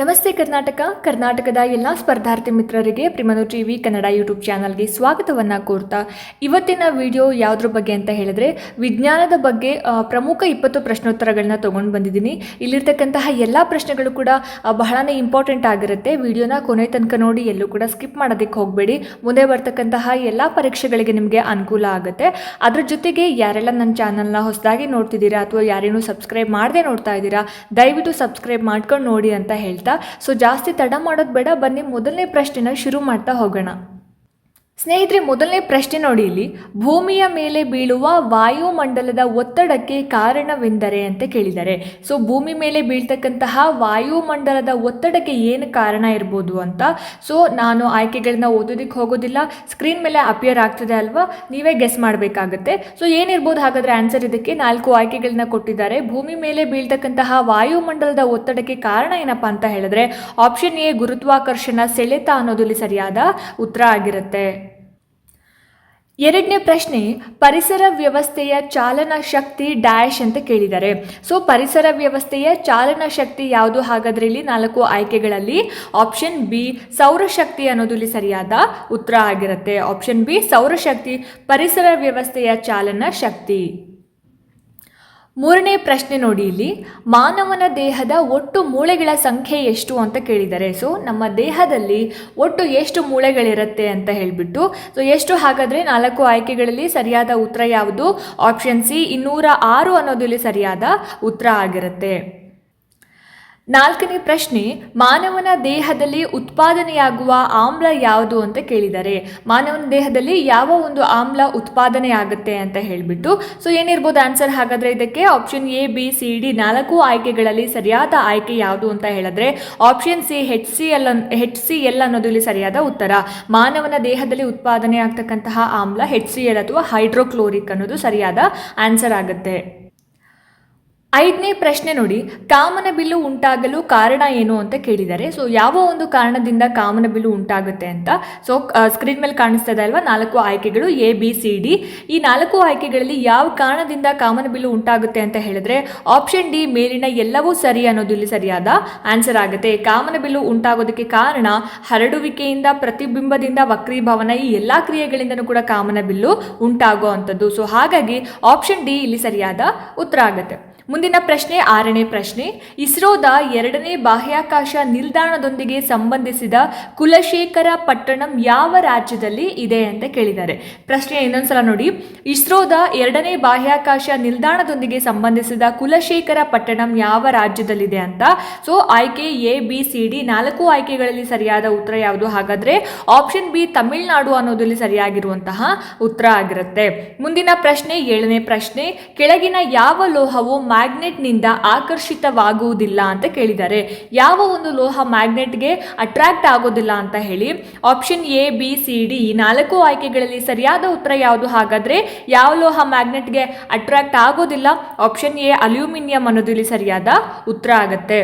ನಮಸ್ತೆ ಕರ್ನಾಟಕ. ಕರ್ನಾಟಕದ ಎಲ್ಲ ಸ್ಪರ್ಧಾರ್ಥಿ ಮಿತ್ರರಿಗೆ ಪ್ರಿಮನು ಟಿ ವಿ ಕನ್ನಡ ಯೂಟ್ಯೂಬ್ ಚಾನಲ್ಗೆ ಸ್ವಾಗತವನ್ನು ಕೋರ್ತಾ ಇವತ್ತಿನ ವಿಡಿಯೋ ಯಾವುದ್ರ ಬಗ್ಗೆ ಅಂತ ಹೇಳಿದ್ರೆ ವಿಜ್ಞಾನದ ಬಗ್ಗೆ ಪ್ರಮುಖ ಇಪ್ಪತ್ತು ಪ್ರಶ್ನೋತ್ತರಗಳನ್ನ ತೊಗೊಂಡು ಬಂದಿದ್ದೀನಿ. ಇಲ್ಲಿರ್ತಕ್ಕಂತಹ ಎಲ್ಲ ಪ್ರಶ್ನೆಗಳು ಕೂಡ ಬಹಳನೇ ಇಂಪಾರ್ಟೆಂಟ್ ಆಗಿರುತ್ತೆ. ವಿಡಿಯೋನ ಕೊನೆ ತನಕ ನೋಡಿ, ಎಲ್ಲೂ ಕೂಡ ಸ್ಕಿಪ್ ಮಾಡೋದಕ್ಕೆ ಹೋಗಬೇಡಿ. ಮುಂದೆ ಬರ್ತಕ್ಕಂತಹ ಎಲ್ಲ ಪರೀಕ್ಷೆಗಳಿಗೆ ನಿಮಗೆ ಅನುಕೂಲ ಆಗುತ್ತೆ. ಅದ್ರ ಜೊತೆಗೆ ಯಾರೆಲ್ಲ ನನ್ನ ಚಾನಲ್ನ ಹೊಸದಾಗಿ ನೋಡ್ತಿದ್ದೀರಾ ಅಥವಾ ಯಾರೇನು ಸಬ್ಸ್ಕ್ರೈಬ್ ಮಾಡದೆ ನೋಡ್ತಾ ಇದ್ದೀರಾ, ದಯವಿಟ್ಟು ಸಬ್ಸ್ಕ್ರೈಬ್ ಮಾಡ್ಕೊಂಡು ನೋಡಿ ಅಂತ ಸೊ ಜಾಸ್ತಿ ತಡ ಮಾಡೋದು ಬೇಡ. ಬನ್ನಿ ಮೊದಲನೇ ಪ್ರಶ್ನೆನ ಶುರು ಮಾಡ್ತಾ ಹೋಗೋಣ. ಸ್ನೇಹಿತರೆ, ಮೊದಲನೇ ಪ್ರಶ್ನೆ ನೋಡಿ ಇಲ್ಲಿ. ಭೂಮಿಯ ಮೇಲೆ ಬೀಳುವ ವಾಯುಮಂಡಲದ ಒತ್ತಡಕ್ಕೆ ಕಾರಣವೆಂದರೆ ಅಂತ ಕೇಳಿದ್ದಾರೆ ಸೊ ಭೂಮಿ ಮೇಲೆ ಬೀಳ್ತಕ್ಕಂತಹ ವಾಯುಮಂಡಲದ ಒತ್ತಡಕ್ಕೆ ಏನು ಕಾರಣ ಇರ್ಬೋದು ಅಂತ? ಸೊ ನಾನು ಆಯ್ಕೆಗಳನ್ನ ಓದೋದಕ್ಕೆ ಹೋಗೋದಿಲ್ಲ. ಸ್ಕ್ರೀನ್ ಮೇಲೆ ಅಪಿಯರ್ ಆಗ್ತದೆ ಅಲ್ವಾ? ನೀವೇ ಗೆಸ್ ಮಾಡಬೇಕಾಗುತ್ತೆ. ಸೊ ಏನಿರ್ಬೋದು ಹಾಗಾದ್ರೆ ಆನ್ಸರ್ ಇದಕ್ಕೆ ನಾಲ್ಕು ಆಯ್ಕೆಗಳನ್ನ ಕೊಟ್ಟಿದ್ದಾರೆ. ಭೂಮಿ ಮೇಲೆ ಬೀಳ್ತಕ್ಕಂತಹ ವಾಯುಮಂಡಲದ ಒತ್ತಡಕ್ಕೆ ಕಾರಣ ಏನಪ್ಪ ಅಂತ ಹೇಳಿದ್ರೆ ಆಪ್ಷನ್ ಎ ಗುರುತ್ವಾಕರ್ಷಣ ಸೆಳೆತ ಅನ್ನೋದಲ್ಲಿ ಸರಿಯಾದ ಉತ್ತರ ಆಗಿರುತ್ತೆ. ಎರಡನೇ ಪ್ರಶ್ನೆ, ಪರಿಸರ ವ್ಯವಸ್ಥೆಯ ಚಾಲನಾ ಶಕ್ತಿ ಡ್ಯಾಶ್ ಅಂತ ಕೇಳಿದ್ದಾರೆ. ಸೊ ಪರಿಸರ ವ್ಯವಸ್ಥೆಯ ಚಾಲನಾ ಶಕ್ತಿ ಯಾವುದು ಹಾಗಾದ್ರೆ ಇಲ್ಲಿ ನಾಲ್ಕು ಆಯ್ಕೆಗಳಲ್ಲಿ? ಆಪ್ಷನ್ ಬಿ ಸೌರಶಕ್ತಿ ಅನ್ನೋದು ಇಲ್ಲಿ ಸರಿಯಾದ ಉತ್ತರ ಆಗಿರುತ್ತೆ. ಆಪ್ಷನ್ ಬಿ ಸೌರಶಕ್ತಿ ಪರಿಸರ ವ್ಯವಸ್ಥೆಯ ಚಾಲನಾ ಶಕ್ತಿ. ಮೂರನೇ ಪ್ರಶ್ನೆ ನೋಡಿ ಇಲ್ಲಿ. ಮಾನವನ ದೇಹದ ಒಟ್ಟು ಮೂಳೆಗಳ ಸಂಖ್ಯೆ ಎಷ್ಟು ಅಂತ ಕೇಳಿದ್ದಾರೆ ಸೊ ನಮ್ಮ ದೇಹದಲ್ಲಿ ಒಟ್ಟು ಎಷ್ಟು ಮೂಳೆಗಳಿರುತ್ತೆ ಅಂತ ಹೇಳಿಬಿಟ್ಟು ಸೊ ಎಷ್ಟು ಹಾಗಾದರೆ ನಾಲ್ಕು ಆಯ್ಕೆಗಳಲ್ಲಿ ಸರಿಯಾದ ಉತ್ತರ ಯಾವುದು? ಆಪ್ಷನ್ ಸಿ ಇನ್ನೂರ ಆರು ಅನ್ನೋದು ಇಲ್ಲಿ ಸರಿಯಾದ ಉತ್ತರ ಆಗಿರುತ್ತೆ. ನಾಲ್ಕನೇ ಪ್ರಶ್ನೆ, ಮಾನವನ ದೇಹದಲ್ಲಿ ಉತ್ಪಾದನೆಯಾಗುವ ಆಮ್ಲ ಯಾವುದು ಅಂತ ಕೇಳಿದ್ದಾರೆ ಮಾನವನ ದೇಹದಲ್ಲಿ ಯಾವ ಒಂದು ಆಮ್ಲ ಉತ್ಪಾದನೆ ಆಗುತ್ತೆ ಅಂತ ಹೇಳಿಬಿಟ್ಟು ಸೊ ಏನಿರ್ಬೋದು ಆನ್ಸರ್ ಹಾಗಾದರೆ ಇದಕ್ಕೆ option A B C D ನಾಲ್ಕು ಆಯ್ಕೆಗಳಲ್ಲಿ ಸರಿಯಾದ ಆಯ್ಕೆ ಯಾವುದು ಅಂತ ಹೇಳಿದ್ರೆ option C H C L H C L ಅನ್ನೋದು ಇಲ್ಲಿ ಸರಿಯಾದ ಉತ್ತರ. ಮಾನವನ ದೇಹದಲ್ಲಿ ಉತ್ಪಾದನೆ ಆಗ್ತಕ್ಕಂತಹ ಆಮ್ಲ ಹೆಚ್ ಸಿ ಎಲ್ ಅಥವಾ ಹೈಡ್ರೋಕ್ಲೋರಿಕ್ ಅನ್ನೋದು ಸರಿಯಾದ ಆನ್ಸರ್ ಆಗುತ್ತೆ. ಐದನೇ ಪ್ರಶ್ನೆ ನೋಡಿ ಕಾಮನಬಿಲ್ಲು ಉಂಟಾಗಲು ಕಾರಣ ಏನು ಅಂತ ಕೇಳಿದ್ದಾರೆ ಸೊ ಯಾವ ಒಂದು ಕಾರಣದಿಂದ ಕಾಮನಬಿಲ್ಲು ಉಂಟಾಗುತ್ತೆ ಅಂತ ಸೊ ಸ್ಕ್ರೀನ್ ಮೇಲೆ ಕಾಣಿಸ್ತಾ ಇದೆ ಅಲ್ವಾ? ನಾಲ್ಕು ಆಯ್ಕೆಗಳು ಎ ಬಿ ಸಿ ಡಿ ಈ ನಾಲ್ಕು ಆಯ್ಕೆಗಳಲ್ಲಿ ಯಾವ ಕಾರಣದಿಂದ ಕಾಮನಬಿಲ್ಲು ಉಂಟಾಗುತ್ತೆ ಅಂತ ಹೇಳಿದ್ರೆ ಆಪ್ಷನ್ ಡಿ ಮೇಲಿನ ಎಲ್ಲವೂ ಸರಿ ಅನ್ನೋದು ಇಲ್ಲಿ ಸರಿಯಾದ ಆನ್ಸರ್ ಆಗುತ್ತೆ. ಕಾಮನಬಿಲ್ಲು ಉಂಟಾಗೋದಕ್ಕೆ ಕಾರಣ, ಹರಡುವಿಕೆಯಿಂದ, ಪ್ರತಿಬಿಂಬದಿಂದ, ವಕ್ರೀಭವನ, ಈ ಎಲ್ಲ ಕ್ರಿಯೆಗಳಿಂದನೂ ಕೂಡ ಕಾಮನಬಿಲ್ಲು ಉಂಟಾಗೋ ಅಂಥದ್ದು. ಸೊ ಹಾಗಾಗಿ ಆಪ್ಷನ್ ಡಿ ಇಲ್ಲಿ ಸರಿಯಾದ ಉತ್ತರ ಆಗುತ್ತೆ. ಮುಂದಿನ ಪ್ರಶ್ನೆ, ಆರನೇ ಪ್ರಶ್ನೆ. ಇಸ್ರೋದ ಎರಡನೇ ಬಾಹ್ಯಾಕಾಶ ನಿಲ್ದಾಣದೊಂದಿಗೆ ಸಂಬಂಧಿಸಿದ ಕುಲಶೇಖರ ಪಟ್ಟಣಂ ಯಾವ ರಾಜ್ಯದಲ್ಲಿ ಇದೆ ಅಂತ ಕೇಳಿದ್ದಾರೆ. ಪ್ರಶ್ನೆ ಇನ್ನೊಂದ್ಸಲ ನೋಡಿ. ಇಸ್ರೋದ ಎರಡನೇ ಬಾಹ್ಯಾಕಾಶ ನಿಲ್ದಾಣದೊಂದಿಗೆ ಸಂಬಂಧಿಸಿದ ಕುಲಶೇಖರ ಪಟ್ಟಣಂ ಯಾವ ರಾಜ್ಯದಲ್ಲಿದೆ ಅಂತ? ಸೊ, ಆಯ್ಕೆ ಎ, ಬಿ, ಸಿ, ಡಿ ನಾಲ್ಕು ಆಯ್ಕೆಗಳಲ್ಲಿ ಸರಿಯಾದ ಉತ್ತರ ಯಾವುದು? ಹಾಗಾದ್ರೆ ಆಪ್ಷನ್ ಬಿ ತಮಿಳುನಾಡು ಅನ್ನೋದಲ್ಲಿ ಸರಿಯಾಗಿರುವಂತಹ ಉತ್ತರ ಆಗಿರುತ್ತೆ. ಮುಂದಿನ ಪ್ರಶ್ನೆ, ಏಳನೇ ಪ್ರಶ್ನೆ. ಕೆಳಗಿನ ಯಾವ ಲೋಹವು ಮ್ಯಾಗ್ನೆಟ್ನಿಂದ ಆಕರ್ಷಿತವಾಗುವುದಿಲ್ಲ ಅಂತ ಕೇಳಿದ್ದಾರೆ. ಯಾವ ಒಂದು ಲೋಹ ಮ್ಯಾಗ್ನೆಟ್ಗೆ ಅಟ್ರಾಕ್ಟ್ ಆಗೋದಿಲ್ಲ ಅಂತ ಹೇಳಿ, option A, B, C, D ಈ ನಾಲ್ಕು ಆಯ್ಕೆಗಳಲ್ಲಿ ಸರಿಯಾದ ಉತ್ತರ ಯಾವುದು? ಹಾಗಾದರೆ ಯಾವ ಲೋಹ ಮ್ಯಾಗ್ನೆಟ್ಗೆ ಅಟ್ರಾಕ್ಟ್ ಆಗೋದಿಲ್ಲ? ಆಪ್ಷನ್ ಎ, ಅಲ್ಯೂಮಿನಿಯಂ ಅನ್ನೋದು ಇಲ್ಲಿ ಸರಿಯಾದ ಉತ್ತರ ಆಗುತ್ತೆ.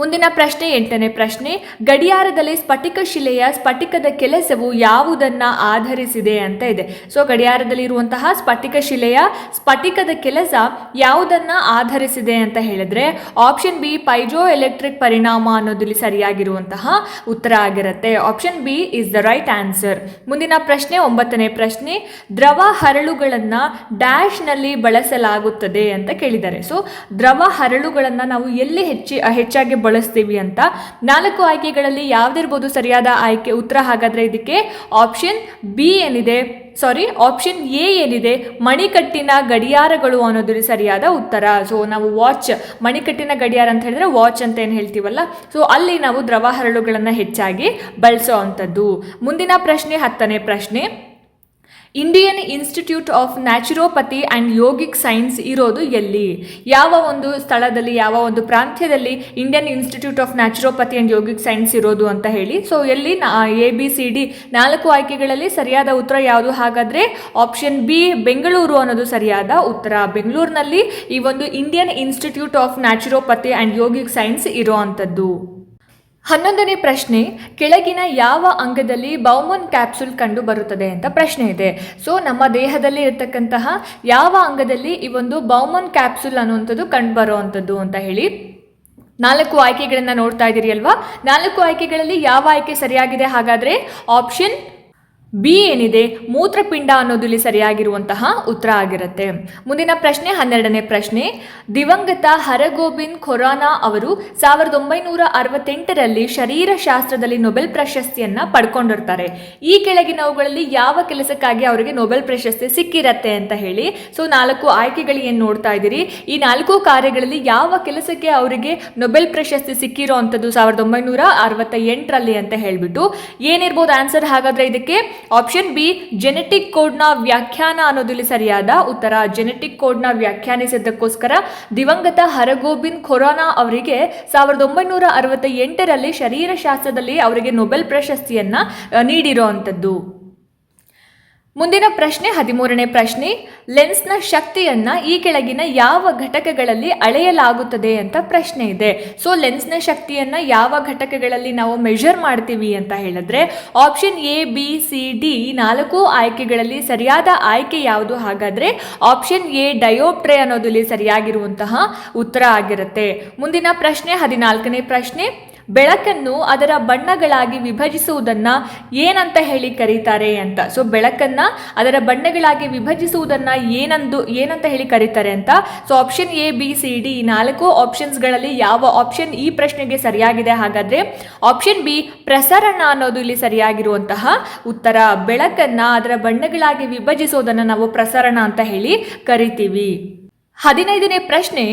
ಮುಂದಿನ ಪ್ರಶ್ನೆ ಎಂಟನೇ ಪ್ರಶ್ನೆ, ಗಡಿಯಾರದಲ್ಲಿ ಸ್ಫಟಿಕ ಶಿಲೆಯ ಸ್ಫಟಿಕದ ಕೆಲಸವು ಯಾವುದನ್ನ ಆಧರಿಸಿದೆ ಅಂತ ಇದೆ. ಸೊ ಗಡಿಯಾರದಲ್ಲಿ ಇರುವಂತಹ ಸ್ಫಟಿಕ ಶಿಲೆಯ ಸ್ಫಟಿಕದ ಕೆಲಸ ಯಾವುದನ್ನ ಆಧರಿಸಿದೆ ಅಂತ ಹೇಳಿದ್ರೆ ಆಪ್ಷನ್ ಬಿ ಪೈಜೋ ಎಲೆಕ್ಟ್ರಿಕ್ ಪರಿಣಾಮ ಅನ್ನೋದಲ್ಲಿ ಸರಿಯಾಗಿರುವಂತಹ ಉತ್ತರ ಆಗಿರುತ್ತೆ. Option B is the right answer ಮುಂದಿನ ಪ್ರಶ್ನೆ, ಒಂಬತ್ತನೇ ಪ್ರಶ್ನೆ, ದ್ರವ ಹರಳುಗಳನ್ನು ಡ್ಯಾಶ್ನಲ್ಲಿ ಬಳಸಲಾಗುತ್ತದೆ ಅಂತ ಕೇಳಿದ್ದಾರೆ. ಸೊ ದ್ರವ ಹರಳುಗಳನ್ನು ನಾವು ಎಲ್ಲಿ ಹೆಚ್ಚಿ, ಹೆಚ್ಚಾಗಿ ಬಳಸ್ತೀವಿ ಅಂತ. ನಾಲ್ಕು ಆಯ್ಕೆಗಳಲ್ಲಿ ಯಾವ್ದಿರ್ಬೋದು ಸರಿಯಾದ ಆಯ್ಕೆ ಉತ್ತರ ಹಾಗಾದ್ರೆ ಇದಕ್ಕೆ ಆಪ್ಷನ್ ಬಿ ಏನಿದೆ? ಸಾರಿ ಆಪ್ಷನ್ ಎ ಏನಿದೆ? ಮಣಿಕಟ್ಟಿನ ಗಡಿಯಾರಗಳು ಅನ್ನೋದು ಸರಿಯಾದ ಉತ್ತರ. ಸೊ ನಾವು ವಾಚ್ ಮಣಿಕಟ್ಟಿನ ಗಡಿಯಾರ ಅಂತ ಹೇಳಿದ್ರೆ ವಾಚ್ ಅಂತ ಏನು ಹೇಳ್ತೀವಲ್ಲ? ಸೊ ಅಲ್ಲಿ ನಾವು ದ್ರವ ಹರಳುಗಳನ್ನು ಹೆಚ್ಚಾಗಿ ಬಳಸೋ ಅಂಥದ್ದು. ಮುಂದಿನ ಪ್ರಶ್ನೆ, ಹತ್ತನೇ ಪ್ರಶ್ನೆ. Indian Institute of Naturopathy and Yogic Science ಇರೋದು ಎಲ್ಲಿ? ಯಾವ ಒಂದು ಸ್ಥಳದಲ್ಲಿ, ಯಾವ ಒಂದು ಪ್ರಾಂತ್ಯದಲ್ಲಿ Indian Institute of Naturopathy and Yogic Science ಇರೋದು ಅಂತ ಹೇಳಿ? ಸೊ ಎಲ್ಲಿ? ಎ ಬಿ ಸಿ ಡಿ ನಾಲ್ಕು ಆಯ್ಕೆಗಳಲ್ಲಿ ಸರಿಯಾದ ಉತ್ತರ ಯಾವುದು? ಹಾಗಾದರೆ ಆಪ್ಷನ್ ಬಿ ಬೆಂಗಳೂರು ಅನ್ನೋದು ಸರಿಯಾದ ಉತ್ತರ. ಬೆಂಗಳೂರಿನಲ್ಲಿ ಈ ಒಂದು Indian Institute of Naturopathy and Yogic Science ಇರೋ ಅಂಥದ್ದು. ಹನ್ನೊಂದನೇ ಪ್ರಶ್ನೆ, ಕೆಳಗಿನ ಯಾವ ಅಂಗದಲ್ಲಿ ಬೌಮನ್ ಕ್ಯಾಪ್ಸುಲ್ ಕಂಡು ಬರುತ್ತದೆ ಅಂತ ಪ್ರಶ್ನೆ ಇದೆ. ಸೊ ನಮ್ಮ ದೇಹದಲ್ಲಿ ಇರತಕ್ಕಂತಹ ಯಾವ ಅಂಗದಲ್ಲಿ ಈ ಒಂದು ಬೌಮನ್ ಕ್ಯಾಪ್ಸುಲ್ ಅನ್ನುವಂಥದ್ದು ಕಂಡು ಬರುವಂಥದ್ದು ಅಂತ ಹೇಳಿ ನಾಲ್ಕು ಆಯ್ಕೆಗಳನ್ನು ನೋಡ್ತಾ ಇದ್ದೀರಿ ಅಲ್ವಾ? ನಾಲ್ಕು ಆಯ್ಕೆಗಳಲ್ಲಿ ಯಾವ ಆಯ್ಕೆ ಸರಿಯಾಗಿದೆ? ಹಾಗಾದರೆ ಆಪ್ಷನ್ ಬಿ ಏನಿದೆ? ಮೂತ್ರಪಿಂಡ ಅನ್ನೋದು ಇಲ್ಲಿ ಸರಿಯಾಗಿರುವಂತಹ ಉತ್ತರ ಆಗಿರುತ್ತೆ. ಮುಂದಿನ ಪ್ರಶ್ನೆ, ಹನ್ನೆರಡನೇ ಪ್ರಶ್ನೆ. ದಿವಂಗತ ಹರಗೋಬಿಂದ್ ಖೊರಾನಾ ಅವರು ಸಾವಿರದ ಒಂಬೈನೂರ ಅರವತ್ತೆಂಟರಲ್ಲಿ ಶರೀರಶಾಸ್ತ್ರದಲ್ಲಿ ನೊಬೆಲ್ ಪ್ರಶಸ್ತಿಯನ್ನ ಪಡ್ಕೊಂಡಿರ್ತಾರೆ. ಈ ಕೆಳಗಿನವುಗಳಲ್ಲಿ ಯಾವ ಕೆಲಸಕ್ಕಾಗಿ ಅವರಿಗೆ ನೊಬೆಲ್ ಪ್ರಶಸ್ತಿ ಸಿಕ್ಕಿರತ್ತೆ ಅಂತ ಹೇಳಿ. ಸೊ, ನಾಲ್ಕು ಆಯ್ಕೆಗಳು ಏನು ನೋಡ್ತಾ ಇದ್ದೀರಿ? ಈ ನಾಲ್ಕು ಕಾರ್ಯಗಳಲ್ಲಿ ಯಾವ ಕೆಲಸಕ್ಕೆ ಅವರಿಗೆ ನೊಬೆಲ್ ಪ್ರಶಸ್ತಿ ಸಿಕ್ಕಿರೋ ಅಂಥದ್ದು ಸಾವಿರದ ಒಂಬೈನೂರ ಅರವತ್ತ ಎಂಟರಲ್ಲಿ ಅಂತ ಹೇಳ್ಬಿಟ್ಟು. ಏನಿರ್ಬೋದು? ಆನ್ಸರ್ ಹಾಗಾದ್ರೆ ಇದಕ್ಕೆ ಆಪ್ಷನ್ ಬಿ ಜೆನೆಟಿಕ್ ಕೋಡ್ನ ವ್ಯಾಖ್ಯಾನ ಅನ್ನೋದಿಲ್ಲಿ ಸರಿಯಾದ ಉತ್ತರ. ಜೆನೆಟಿಕ್ ಕೋಡ್ನ ವ್ಯಾಖ್ಯಾನಿಸಿದ್ದಕ್ಕೋಸ್ಕರ ದಿವಂಗತ ಹರಗೋಬಿಂದ್ ಖೊರಾನಾ ಅವರಿಗೆ ಸಾವಿರದ ಒಂಬೈನೂರ ಅರವತ್ತ ಎಂಟರಲ್ಲಿ ಶರೀರಶಾಸ್ತ್ರದಲ್ಲಿ ಅವರಿಗೆ ನೊಬೆಲ್ ಪ್ರಶಸ್ತಿಯನ್ನ ಆ, ನೀಡಿರೋ ಅಂಥದ್ದು. ಮುಂದಿನ ಪ್ರಶ್ನೆ, ಹದಿಮೂರನೇ ಪ್ರಶ್ನೆ. ಲೆನ್ಸ್ನ ಶಕ್ತಿಯನ್ನ ಈ ಕೆಳಗಿನ ಯಾವ ಘಟಕಗಳಲ್ಲಿ ಅಳೆಯಲಾಗುತ್ತದೆ ಅಂತ ಪ್ರಶ್ನೆ ಇದೆ. ಸೊ ಲೆನ್ಸ್ನ ಶಕ್ತಿಯನ್ನ ಯಾವ ಘಟಕಗಳಲ್ಲಿ ನಾವು ಮೆಷರ್ ಮಾಡ್ತೀವಿ ಅಂತ ಹೇಳಿದ್ರೆ option A B C D ನಾಲ್ಕು ಆಯ್ಕೆಗಳಲ್ಲಿ ಸರಿಯಾದ ಆಯ್ಕೆ ಯಾವುದು? ಹಾಗಾದ್ರೆ ಆಪ್ಷನ್ ಎ ಡಯೋಪ್ಟ್ರೆ ಅನ್ನೋದು ಇಲ್ಲಿ ಸರಿಯಾಗಿರುವಂತಹ ಉತ್ತರ ಆಗಿರುತ್ತೆ. ಮುಂದಿನ ಪ್ರಶ್ನೆ, ಹದಿನಾಲ್ಕನೇ ಪ್ರಶ್ನೆ. ಬೆಳಕನ್ನು ಅದರ ಬಣ್ಣಗಳಾಗಿ ವಿಭಜಿಸುವುದನ್ನು ಏನಂತ ಹೇಳಿ ಕರೀತಾರೆ ಅಂತ. ಸೊ ಬೆಳಕನ್ನು ಅದರ ಬಣ್ಣಗಳಾಗಿ ವಿಭಜಿಸುವುದನ್ನು ಏನಂದು, ಏನಂತ ಹೇಳಿ ಕರೀತಾರೆ ಅಂತ. So option A B C D ಈ ನಾಲ್ಕು ಆಪ್ಷನ್ಸ್ಗಳಲ್ಲಿ ಯಾವ ಆಪ್ಷನ್ ಈ ಪ್ರಶ್ನೆಗೆ ಸರಿಯಾಗಿದೆ ಹಾಗಾದರೆ ಆಪ್ಷನ್ ಬಿ ಪ್ರಸರಣ ಅನ್ನೋದು ಇಲ್ಲಿ ಸರಿಯಾಗಿರುವಂತಹ ಉತ್ತರ. ಬೆಳಕನ್ನು ಅದರ ಬಣ್ಣಗಳಾಗಿ ವಿಭಜಿಸೋದನ್ನು ನಾವು ಪ್ರಸರಣ ಅಂತ ಹೇಳಿ ಕರಿತೀವಿ. ಹದಿನೈದನೇ ಪ್ರಶ್ನೆ,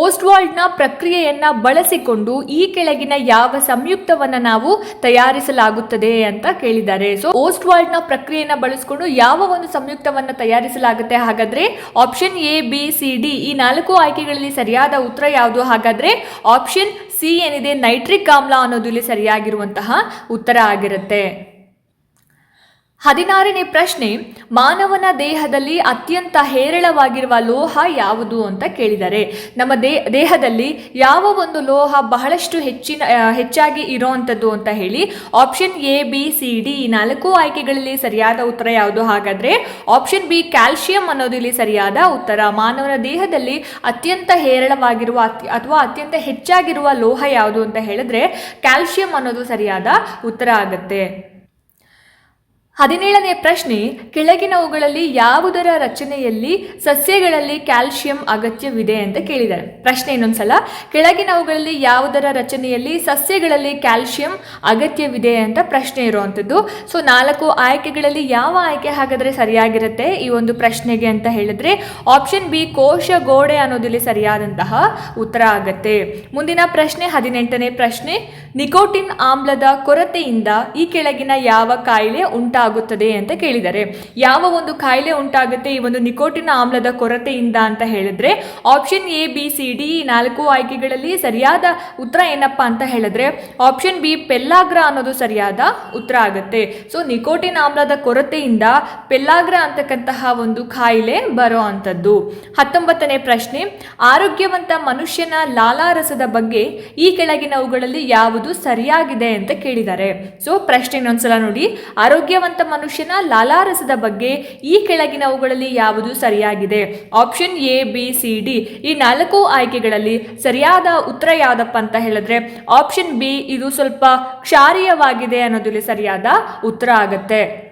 ಓಸ್ಟ್ವಾಲ್ಡ್ನ ಪ್ರಕ್ರಿಯೆಯನ್ನು ಬಳಸಿಕೊಂಡು ಈ ಕೆಳಗಿನ ಯಾವ ಸಂಯುಕ್ತವನ್ನ ನಾವು ತಯಾರಿಸಲಾಗುತ್ತದೆ ಅಂತ ಕೇಳಿದ್ದಾರೆ. ಸೊ ಓಸ್ಟ್ವಾಲ್ಡ್ನ ಪ್ರಕ್ರಿಯೆಯನ್ನ ಬಳಸಿಕೊಂಡು ಯಾವ ಒಂದು ಸಂಯುಕ್ತವನ್ನ ತಯಾರಿಸಲಾಗುತ್ತೆ? ಹಾಗಾದ್ರೆ option A B C D ಈ ನಾಲ್ಕು ಆಯ್ಕೆಗಳಲ್ಲಿ ಸರಿಯಾದ ಉತ್ತರ ಯಾವುದು? ಹಾಗಾದ್ರೆ ಆಪ್ಷನ್ ಸಿ ಏನಿದೆ? ನೈಟ್ರಿಕ್ ಆಮ್ಲ ಅನ್ನೋದು ಇಲ್ಲಿ ಸರಿಯಾಗಿರುವಂತಹ ಉತ್ತರ ಆಗಿರುತ್ತೆ. ಹದಿನಾರನೇ ಪ್ರಶ್ನೆ, ಮಾನವನ ದೇಹದಲ್ಲಿ ಅತ್ಯಂತ ಹೇರಳವಾಗಿರುವ ಲೋಹ ಯಾವುದು ಅಂತ ಕೇಳಿದರೆ, ನಮ್ಮ ದೇ, ದೇಹದಲ್ಲಿ ಯಾವ ಒಂದು ಲೋಹ ಬಹಳಷ್ಟು ಹೆಚ್ಚಿನ ಹೆಚ್ಚಾಗಿ ಇರೋವಂಥದ್ದು ಅಂತ ಹೇಳಿ option A B C D ಈ ನಾಲ್ಕು ಆಯ್ಕೆಗಳಲ್ಲಿ ಸರಿಯಾದ ಉತ್ತರ ಯಾವುದು? ಹಾಗಾದರೆ ಆಪ್ಷನ್ ಬಿ ಕ್ಯಾಲ್ಸಿಯಂ ಅನ್ನೋದು ಇಲ್ಲಿ ಸರಿಯಾದ ಉತ್ತರ, ಮಾನವನ ದೇಹದಲ್ಲಿ ಅತ್ಯಂತ ಹೇರಳವಾಗಿರುವ ಅಥವಾ ಅತ್ಯಂತ ಹೆಚ್ಚಾಗಿರುವ ಲೋಹ ಯಾವುದು ಅಂತ ಹೇಳಿದ್ರೆ ಕ್ಯಾಲ್ಸಿಯಂ ಅನ್ನೋದು ಸರಿಯಾದ ಉತ್ತರ ಆಗುತ್ತೆ. ಹದಿನೇಳನೇ ಪ್ರಶ್ನೆ ಕೆಳಗಿನವುಗಳಲ್ಲಿ ಯಾವುದರ ರಚನೆಯಲ್ಲಿ ಸಸ್ಯಗಳಲ್ಲಿ ಕ್ಯಾಲ್ಸಿಯಂ ಅಗತ್ಯವಿದೆ ಅಂತ ಕೇಳಿದ್ದಾರೆ. ಪ್ರಶ್ನೆ ಇನ್ನೊಂದ್ಸಲ ಕೆಳಗಿನವುಗಳಲ್ಲಿ ಯಾವುದರ ರಚನೆಯಲ್ಲಿ ಸಸ್ಯಗಳಲ್ಲಿ ಕ್ಯಾಲ್ಸಿಯಂ ಅಗತ್ಯವಿದೆ ಅಂತ ಪ್ರಶ್ನೆ ಇರುವಂಥದ್ದು ಸೊ, ನಾಲ್ಕು ಆಯ್ಕೆಗಳಲ್ಲಿ ಯಾವ ಆಯ್ಕೆ ಹಾಗಾದರೆ ಸರಿಯಾಗಿರುತ್ತೆ? ಈ ಒಂದು ಪ್ರಶ್ನೆಗೆ ಅಂತ ಹೇಳಿದ್ರೆ, ಆಪ್ಷನ್ ಬಿ, ಕೋಶ ಗೋಡೆ ಅನ್ನೋದಿಲ್ಲಿ ಸರಿಯಾದಂತಹ ಉತ್ತರ ಆಗತ್ತೆ. ಮುಂದಿನ ಪ್ರಶ್ನೆ, ಹದಿನೆಂಟನೇ ಪ್ರಶ್ನೆ, ನಿಕೋಟಿನ್ ಆಮ್ಲದ ಕೊರತೆಯಿಂದ ಈ ಕೆಳಗಿನ ಯಾವ ಕಾಯಿಲೆ ಉಂಟಾಗುತ್ತದೆ ಅಂತ ಕೇಳಿದ್ದಾರೆ. ಯಾವ ಒಂದು ಕಾಯಿಲೆ ಉಂಟಾಗುತ್ತೆ, ಈ ಒಂದು ನಿಕೋಟಿನ ಆಮ್ಲದ ಕೊರತೆಯಿಂದ ಅಂತ ಹೇಳಿದ್ರೆ option A B C D ನಾಲ್ಕು ಆಯ್ಕೆಗಳಲ್ಲಿ ಸರಿಯಾದ ಉತ್ತರ ಏನಪ್ಪಾ ಅಂತ ಹೇಳಿದ್ರೆ ಆಪ್ಷನ್ ಬಿ ಪೆಲ್ಲಾಗ್ರ ಅನ್ನೋದು ಸರಿಯಾದ ಉತ್ತರ ಆಗುತ್ತೆ. ಸೊ ನಿಕೋಟಿನ್ ಆಮ್ಲದ ಕೊರತೆಯಿಂದ ಪೆಲ್ಲಾಗ್ರ ಅಂತಕ್ಕಂತಹ ಒಂದು ಕಾಯಿಲೆ ಬರೋ ಅಂಥದ್ದು. ಹತ್ತೊಂಬತ್ತನೇ ಪ್ರಶ್ನೆ, ಆರೋಗ್ಯವಂತ ಮನುಷ್ಯನ ಲಾಲಾರಸದ ಬಗ್ಗೆ ಈ ಕೆಳಗಿನವುಗಳಲ್ಲಿ ಯಾವುದು ಸರಿಯಾಗಿದೆ ಅಂತ ಕೇಳಿದ್ದಾರೆ. ಸೊ ಪ್ರಶ್ನೆ ಇನ್ನೊಂದ್ಸಲ ನೋಡಿ. ಆರೋಗ್ಯವಂತ ಮನುಷ್ಯನ ಲಾಲಾರಸದ ಬಗ್ಗೆ ಈ ಕೆಳಗಿನವುಗಳಲ್ಲಿ ಯಾವುದು ಸರಿಯಾಗಿದೆ? Option A, B, C, D. ಈ ನಾಲ್ಕು ಆಯ್ಕೆಗಳಲ್ಲಿ ಸರಿಯಾದ ಉತ್ತರ ಯಾವುದಪ್ಪ ಅಂತ ಹೇಳಿದ್ರೆ ಆಪ್ಷನ್ ಬಿ ಇದು ಸ್ವಲ್ಪ ಕ್ಷಾರೀಯವಾಗಿದೆ ಅನ್ನೋದು ಇಲ್ಲಿ ಸರಿಯಾದ ಉತ್ತರ ಆಗುತ್ತೆ.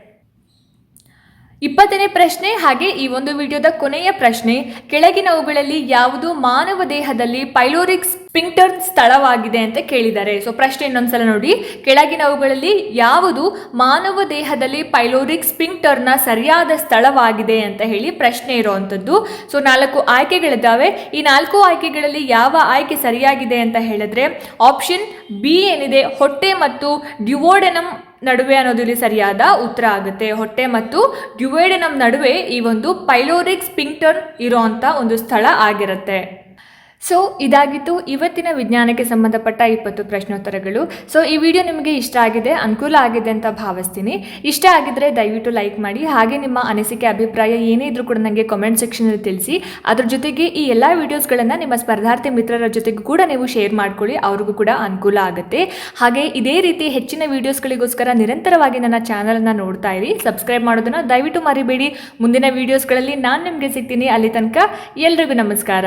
ಇಪ್ಪತ್ತನೇ ಪ್ರಶ್ನೆ ಹಾಗೆ ಈ ಒಂದು ವಿಡಿಯೋದ ಕೊನೆಯ ಪ್ರಶ್ನೆ, ಕೆಳಗಿನವುಗಳಲ್ಲಿ ಯಾವುದು ಮಾನವ ದೇಹದಲ್ಲಿ ಪೈಲೋರಿಕ್ ಸ್ಪಿಂಕ್ಟರ್ ಸ್ಥಳವಾಗಿದೆ ಅಂತ ಕೇಳಿದ್ದಾರೆ. ಸೊ ಪ್ರಶ್ನೆ ಇನ್ನೊಂದ್ಸಲ ನೋಡಿ. ಕೆಳಗಿನವುಗಳಲ್ಲಿ ಯಾವುದು ಮಾನವ ದೇಹದಲ್ಲಿ ಪೈಲೋರಿಕ್ ಸ್ಪಿಂಕ್ಟರ್ನ ಸರಿಯಾದ ಸ್ಥಳವಾಗಿದೆ ಅಂತ ಹೇಳಿ ಪ್ರಶ್ನೆ ಇರುವಂಥದ್ದು ಸೊ ನಾಲ್ಕು ಆಯ್ಕೆಗಳಿದ್ದಾವೆ. ಈ ನಾಲ್ಕು ಆಯ್ಕೆಗಳಲ್ಲಿ ಯಾವ ಆಯ್ಕೆ ಸರಿಯಾಗಿದೆ ಅಂತ ಹೇಳಿದ್ರೆ ಆಪ್ಷನ್ ಬಿ ಏನಿದೆ, ಹೊಟ್ಟೆ ಮತ್ತು ಡ್ಯುವೋಡೆನಮ್ ನಡುವೆ ಅನ್ನೋದು ಇಲ್ಲಿ ಸರಿಯಾದ ಉತ್ತರ ಆಗುತ್ತೆ. ಹೊಟ್ಟೆ ಮತ್ತು ಡ್ಯುವೇಡನಮ್ ನಡುವೆ ಈ ಒಂದು ಪೈಲೋರಿಕ್ ಸ್ಪಿಂಕ್ಟರ್ ಇರೋಂಥ ಒಂದು ಸ್ಥಳ ಆಗಿರುತ್ತೆ. ಸೊ ಇದಾಗಿತ್ತು ಇವತ್ತಿನ ವಿಜ್ಞಾನಕ್ಕೆ ಸಂಬಂಧಪಟ್ಟ ಇಪ್ಪತ್ತು ಪ್ರಶ್ನೋತ್ತರಗಳು. ಸೊ ಈ ವಿಡಿಯೋ ನಿಮಗೆ ಇಷ್ಟ ಆಗಿದೆ, ಅನುಕೂಲ ಆಗಿದೆ ಅಂತ ಭಾವಿಸ್ತೀನಿ. ಇಷ್ಟ ಆಗಿದ್ರೆ ದಯವಿಟ್ಟು ಲೈಕ್ ಮಾಡಿ, ಹಾಗೆ ನಿಮ್ಮ ಅನಿಸಿಕೆ, ಅಭಿಪ್ರಾಯ ಏನೇ ಇದ್ರೂ ಕೂಡ ನನಗೆ ಕಾಮೆಂಟ್ ಸೆಕ್ಷನಲ್ಲಿ ತಿಳಿಸಿ. ಅದ್ರ ಜೊತೆಗೆ ಈ ಎಲ್ಲ ವಿಡಿಯೋಸ್ಗಳನ್ನು ನಿಮ್ಮ ಸ್ಪರ್ಧಾರ್ಥಿ ಮಿತ್ರರ ಜೊತೆಗೂ ಕೂಡ ನೀವು ಶೇರ್ ಮಾಡ್ಕೊಳ್ಳಿ, ಅವ್ರಿಗೂ ಕೂಡ ಅನುಕೂಲ ಆಗುತ್ತೆ. ಹಾಗೆ ಇದೇ ರೀತಿ ಹೆಚ್ಚಿನ ವಿಡಿಯೋಸ್ಗಳಿಗೋಸ್ಕರ ನಿರಂತರವಾಗಿ ನನ್ನ ಚಾನಲನ್ನು ನೋಡ್ತಾ ಇರಿ. ಸಬ್ಸ್ಕ್ರೈಬ್ ಮಾಡೋದನ್ನು ದಯವಿಟ್ಟು ಮರಿಬೇಡಿ. ಮುಂದಿನ ವಿಡಿಯೋಸ್ಗಳಲ್ಲಿ ನಾನು ನಿಮಗೆ ಸಿಗ್ತೀನಿ. ಅಲ್ಲಿ ತನಕ ಎಲ್ರಿಗೂ ನಮಸ್ಕಾರ.